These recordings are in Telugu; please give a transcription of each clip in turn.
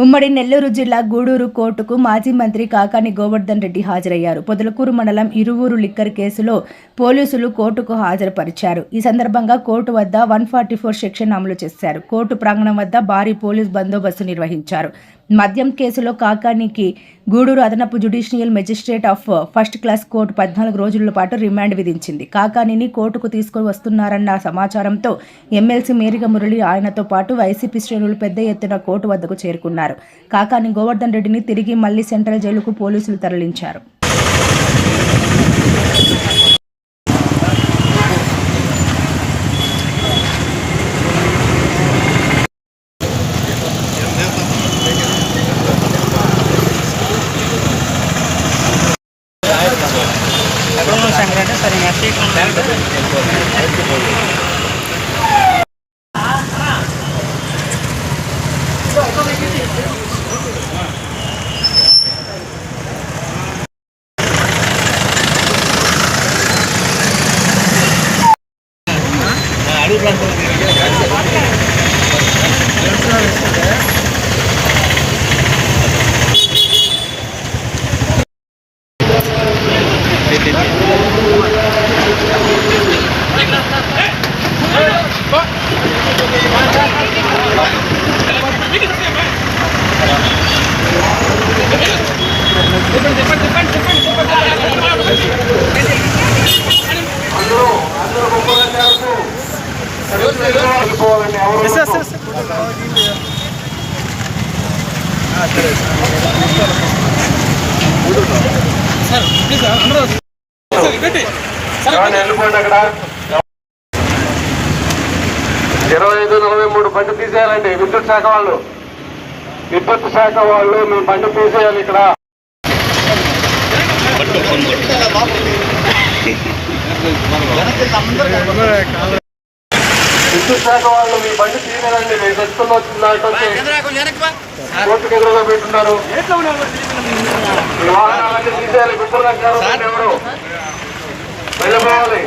ఉమ్మడి నెల్లూరు జిల్లా గూడూరు కోర్టుకు మాజీ మంత్రి కాకాని గోవర్ధన్ రెడ్డి హాజరయ్యారు. పొదలకూరు మండలం ఇరువూరు లిక్కర్ కేసులో పోలీసులు కోర్టుకు హాజరుపరిచారు. ఈ సందర్భంగా కోర్టు వద్ద వన్ ఫార్టీ ఫోర్ సెక్షన్ అమలు చేశారు. కోర్టు ప్రాంగణం వద్ద భారీ పోలీస్ బందోబస్తు నిర్వహించారు. మద్యం కేసులో కాకానికి గూడూరు అదనపు judicial magistrate of first class court పద్నాలుగు రోజుల పాటు రిమాండ్ విధించింది. కాకానిని కోర్టుకు తీసుకొని వస్తున్నారన్న సమాచారంతో ఎమ్మెల్సీ మేరిక మురళి ఆయనతో పాటు వైసీపీ శ్రేణులు పెద్ద ఎత్తున కోర్టు వద్దకు చేరుకున్నారు. కాకాని గోవర్ధన్ రెడ్డిని తిరిగి మళ్ళీ సెంట్రల్ జైలుకు పోలీసులు తరలించారు. ಸರಿ ಮೆಸೇಜ್ వెళ్ళిపోండి అక్కడ ఇరవై ఐదు నలభై మూడు బండి తీసేయాలండి. విద్యుత్ శాఖ వాళ్ళు. విద్యుత్ శాఖ వాళ్ళు మీ బండి తీసేయాలి ఇక్కడ. విద్యుత్ శాఖ వాళ్ళు మీ బండి తీయాలండి మీ దస్తుల్లో కోర్టుకు ఎదురుగా పెట్టున్నారు వాహనాలన్నీ తీసేయాలి ఎవరు వెళ్ళిపోవాలి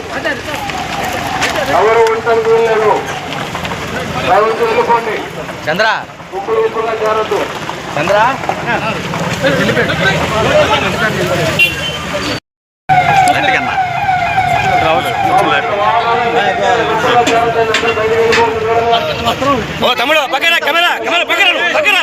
ఎవరు ఉండటానికి వెళ్ళలేదు దయవుంచి వెళ్ళిపోండి చంద్ర. చేరద్దు చంద్ర. ఓ తమ్ముడు పక్కన కెమెరా కెమెరా పక్కన పక్కన.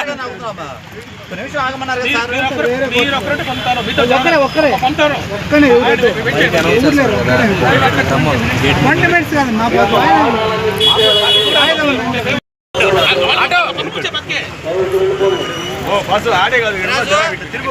ఆడే కాదు తిరుగు.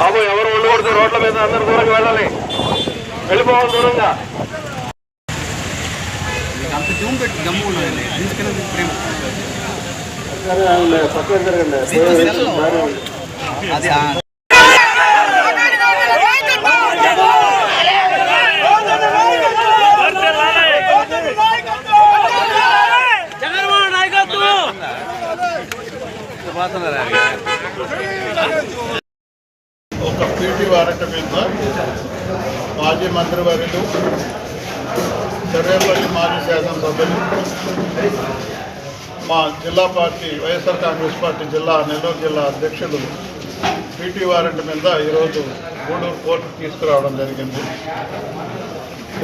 బాబు ఎవరు ఉండకూడదు రోడ్ల మీద అందరు దూరంగా వెళ్ళాలి. వెళ్ళిపోవాలి దూరంగా. పక్కన జరగండి ఒక పీటీ వారట మీద మాజీ మంత్రివర్యులు చర్యపల్లి మాజీ శాసనసభ్యులు మా జిల్లా పార్టీ వైఎస్ఆర్ కాంగ్రెస్ పార్టీ జిల్లా నెల్లూరు జిల్లా అధ్యక్షులు పీటీ వారెంట్ మీద ఈరోజు గూడూరు కోర్టు తీసుకురావడం జరిగింది.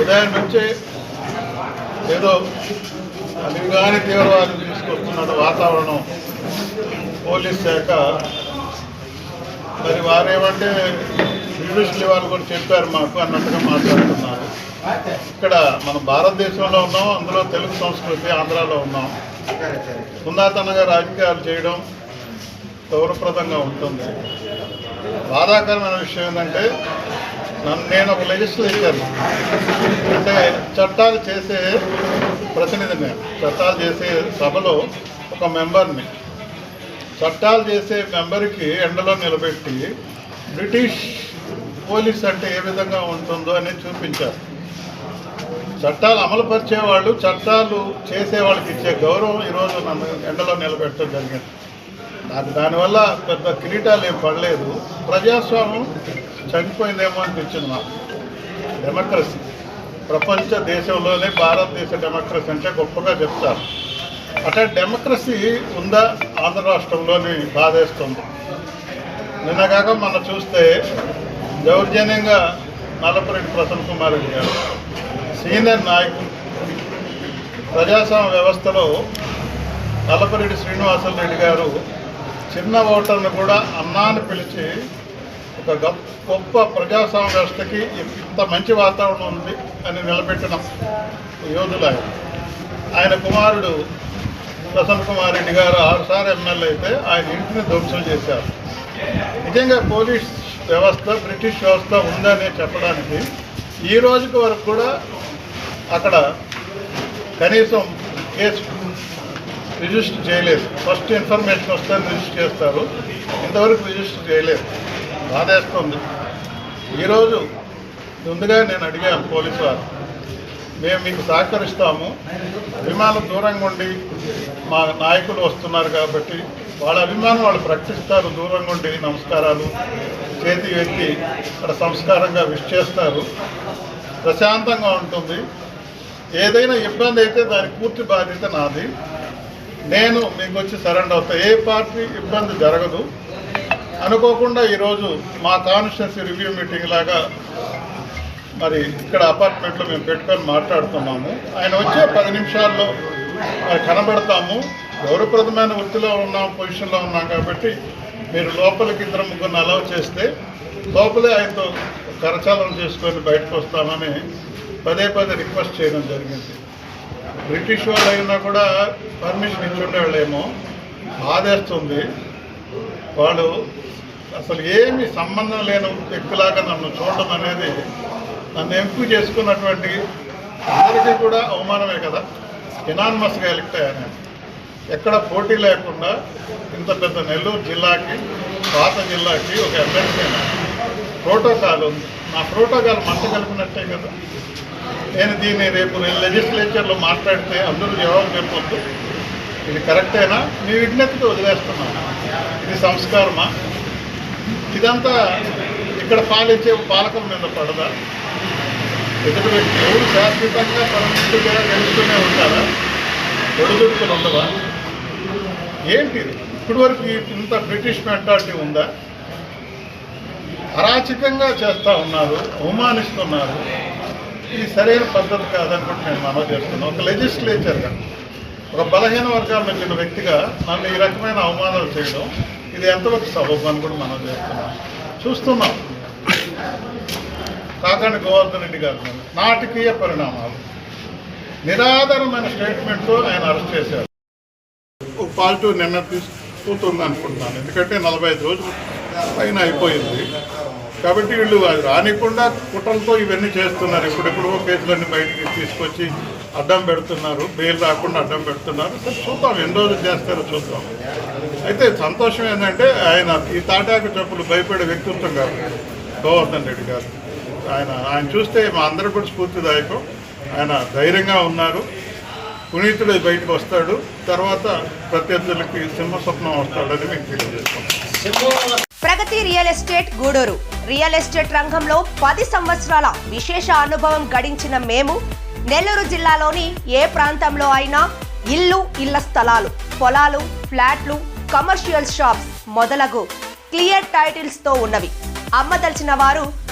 ఉదయం నుంచి ఏదో అలిగాని తీవ్రవాదం తీసుకొస్తున్న వాతావరణం పోలీస్ శాఖ. మరి వారేమంటే జ్యుడిషియల్ వాళ్ళు కూడా చెప్పారు మాకు అన్నట్టుగా మాట్లాడుతున్నారు. ఇక్కడ మన భారతదేశంలో ఉన్నాం అందులో తెలుగు సంస్కృతి ఆంధ్రాలో ఉన్నాం. సున్నాతనంగా రాజకీయాలు చేయడం గౌరవప్రదంగా ఉంటుంది. బాధాకరమైన విషయం ఏంటంటే నన్ను నేను ఒక లెజిస్లేచర్ అంటే చట్టాలు చేసే ప్రతినిధి నేను చట్టాలు చేసే సభలో ఒక మెంబర్ని చట్టాలు చేసే మెంబర్కి ఎండలో నిలబెట్టి బ్రిటిష్ పోలీస్ అంటే ఏ విధంగా ఉంటుందో అనేది చూపించారు. చట్టాలు అమలుపరిచే వాళ్ళు చట్టాలు చేసే వాళ్ళకి ఇచ్చే గౌరవం ఈరోజు నన్ను ఎండలో నిలబెట్టడం జరిగింది. నాకు దానివల్ల పెద్ద కిరీటాలు ఏం పడలేదు. ప్రజాస్వామ్యం చనిపోయిందేమో అనిపించింది నాకు. డెమోక్రసీ ప్రపంచ దేశంలోనే భారతదేశ డెమోక్రసీ అంటే గొప్పగా చెప్తారు. అంటే డెమోక్రసీ ఉందా? ఆంధ్ర రాష్ట్రంలోని బాధేస్తుంది. నిన్నగాక మనం చూస్తే దౌర్జన్యంగా నల్లపురెడ్డి ప్రసన్న కుమార్ రెడ్డి గారు సీనియర్ నాయకులు ప్రజాస్వామ్య వ్యవస్థలో నల్లపురెడ్డి శ్రీనివాసన్ రెడ్డి గారు చిన్న ఓటర్ను కూడా అన్నాన్ని పిలిచి ఒక గొప్ప గొప్ప ప్రజాస్వామ్య వ్యవస్థకి ఇంత మంచి వాతావరణం ఉంది అని నిలబెట్టిన యోధులు ఆయన. ఆయన కుమారుడు ప్రసన్న కుమార్ రెడ్డి గారు ఆరుసారి ఎమ్మెల్యే అయితే ఆయన ఇంటిని ధ్వంసం చేశారు. నిజంగా పోలీస్ వ్యవస్థ బ్రిటిష్ వ్యవస్థ ఉందనే చెప్పడానికి ఈ రోజుకి వరకు కూడా అక్కడ కనీసం కేసు రిజిస్టర్ చేయలేదు. ఫస్ట్ ఇన్ఫర్మేషన్ వస్తే రిజిస్టర్ చేస్తారు. ఇంతవరకు రిజిస్టర్ చేయలేదు. బాధేస్తుంది. ఈరోజు ముందుగా నేను అడిగాను పోలీసు వారు. మేము మీకు సహకరిస్తాము. విమానం దూరంగా ఉండి మా నాయకులు వస్తున్నారు కాబట్టి వాళ్ళ అభిమానం వాళ్ళు ప్రకటిస్తారు. దూరంగా ఉండి నమస్కారాలు. చేతి ఎత్తి అక్కడ సంస్కారంగా విష్ చేస్తారు. ప్రశాంతంగా ఉంటుంది. ఏదైనా ఇబ్బంది అయితే దాని పూర్తి బాధ్యత నాది. నేను మీకు వచ్చి సరెండర్ అవుతా. ఏ పార్టీ ఇబ్బంది జరగదు. అనుకోకుండా ఈరోజు మా కాన్స్టిట్యున్సీ రివ్యూ మీటింగ్ లాగా మరి ఇక్కడ అపార్ట్మెంట్లో మేము పెట్టుకొని మాట్లాడుతున్నాము. ఆయన వచ్చే పది నిమిషాల్లో కనబడతాము. గౌరవప్రదమైన వృత్తిలో ఉన్నాం పొజిషన్లో ఉన్నాం కాబట్టి మీరు లోపలికి ఇద్దరు ముగ్గురిని అలౌ చేస్తే లోపలే ఆయనతో కరచాలనం చేసుకొని బయటకు వస్తామని పదే పదే రిక్వెస్ట్ చేయడం జరిగింది. బ్రిటిష్ వాళ్ళు అయినా కూడా పర్మిషన్ ఇచ్చుండేవాళ్ళేమో బాధేస్తుంది. వాళ్ళు అసలు ఏమి సంబంధం లేని వ్యక్తిలాగా నన్ను చూడడం అనేది నన్ను ఎంపిక చేసుకున్నటువంటి అందరికీ కూడా అవమానమే కదా? ఎనానమస్గా ఎలక్ట్ అయ్యాను ఎక్కడ పోటీ లేకుండా ఇంత పెద్ద నెల్లూరు జిల్లాకి పాత జిల్లాకి ఒక ఎమ్మెల్సీ ప్రోటోకాల్ ఉంది. నా ప్రోటోకాల్ మంట కలిపినట్టే కదా? నేను దీన్ని రేపు నేను లెజిస్లేచర్లో మాట్లాడితే అందరూ జవాబు చెప్పొద్దు. ఇది కరెక్టేనా? మీ విజ్ఞతకి వదిలేస్తున్నాను. ఇది సంస్కారమా? ఇదంతా ఇక్కడ పాలించే పాలకుల మీద పడదా? ఎదుటి వ్యక్తి ఎవరు శాశ్వతంగా పరమేశ్వరుగా గెలుస్తూనే ఉంటారా? ఒడిదుడుకులు ఉండవా? ఏంటి ఇప్పటి వరకు ఇంత బ్రిటిష్ మెంటాలిటీ ఉందా? అరాచకంగా చేస్తూ ఉన్నారు అవమానిస్తున్నారు. ఇది సరైన పద్ధతి కాదనుకుంటే నేను మనవి చేస్తున్నాను. ఒక లెజిస్లేచర్గా ఒక బలహీన వర్గాల చెందిన వ్యక్తిగా నన్ను ఈ రకమైన అవమానాలు చేయడం ఇది ఎంతవరకు సబబు అని కూడా మనం చేస్తున్నాం చూస్తున్నాం. కాకండి గోవర్ధన్ రెడ్డి గారి మీద నాటకీయ పరిణామాలు. నిరాధారమైన స్టేట్మెంట్తో ఆయన అరెస్ట్ చేశారు. పాజిటివ్ నిర్ణయం తీసుకుపోతుంది అనుకుంటున్నాను. ఎందుకంటే నలభై ఐదు రోజులు పైన అయిపోయింది. కాబట్టి వీళ్ళు రానికుండా కుట్రలతో ఇవన్నీ చేస్తున్నారు. ఇప్పుడెప్పుడో కేసులన్నీ బయటికి తీసుకొచ్చి అడ్డం పెడుతున్నారు. బెయిల్ రాకుండా అడ్డం పెడుతున్నారు. సరే చూద్దాం ఎన్ని రోజులు చేస్తారో చూద్దాం. అయితే సంతోషం ఏంటంటే ఆయన ఈ తాటాకు చెప్పులు భయపడే వ్యక్తిత్వం కాదు గోవర్ధన్ రెడ్డి గారు. ఆయన ఆయన చూస్తే మా అందరూ కూడా స్ఫూర్తిదాయకం. ఆయన ధైర్యంగా ఉన్నారు. పునీతుడు బయటకు వస్తాడు. తర్వాత ప్రత్యర్థులకి సింహ స్వప్నం వస్తాడని మేము తెలియజేస్తున్నాను Pragathi real estate Gudur. Real estate రంగంలో పది సంవత్సరాల విశేష అనుభవం గడించిన మేము నెల్లూరు జిల్లాలోని ఏ ప్రాంతంలో అయినా ఇల్లు ఇళ్ళ స్థలాలు పొలాలు ఫ్లాట్లు కమర్షియల్ షాప్స్ మొదలగు క్లియర్ టైటిల్స్తో ఉన్నవి. అమ్మదలిచిన వారు